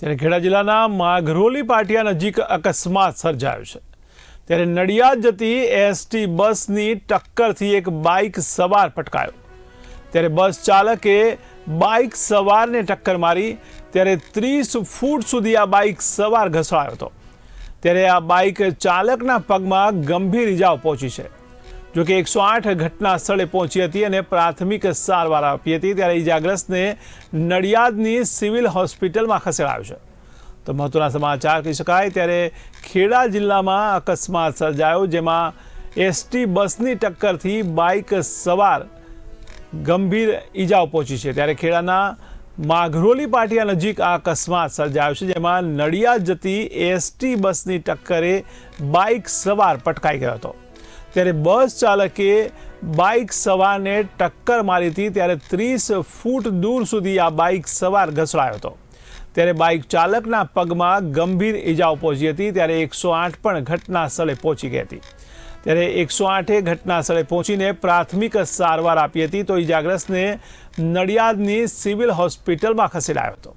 ત્યારે ખેડા જિલ્લાના માઘરોલી પાટિયા નજીક અકસ્માત સર્જાયો છે. ત્યારે નડિયાદ જતી એસટી બસની ટક્કરથી એક બાઇક સવાર પટકાયો. ત્યારે બસ ચાલકે બાઇક સવારને ટક્કર મારી ત્યારે ત્રીસ ફૂટ સુધી આ બાઇક સવાર ઘસડાયો હતો. ત્યારે આ બાઇક ચાલકના પગમાં ગંભીર ઇજાઓ પહોંચી છે. જોકે એકસો આઠ ઘટના સ્થળે પહોંચી હતી અને પ્રાથમિક સારવાર આપી હતી, ત્યારે ઇજાગ્રસ્તને નડિયાદની સિવિલ હોસ્પિટલમાં ખસેડાયો છે. તો મહત્વના સમાચાર કહી શકાય, ત્યારે ખેડા જિલ્લામાં અકસ્માત સર્જાયો, જેમાં એસટી બસની ટક્કરથી બાઇક સવાર ગંભીર ઈજાઓ પહોંચી છે. ત્યારે ખેડાના માઘરોલી પાટિયા નજીક આ અકસ્માત સર્જાયો છે, જેમાં નડિયાદ જતી એસટી બસની ટક્કરે બાઇક સવાર પટકાઈ ગયો હતો. ત્યારે બસ ચાલકે બાઇક સવારને ટક્કર મારી હતી ત્યારે ત્રીસ ફૂટ દૂર સુધી આ બાઇક સવાર ઘસડાયો હતો. ત્યારે બાઇક ચાલકના પગમાં ગંભીર ઈજાઓ પહોંચી હતી, ત્યારે એકસો આઠ પણ ઘટના સ્થળે પહોંચી ગઈ હતી. ત્યારે એકસો આઠે ઘટના સ્થળે પહોંચીને પ્રાથમિક સારવાર આપી હતી, તો ઈજાગ્રસ્તને નડિયાદની સિવિલ હોસ્પિટલમાં ખસેડાયો હતો.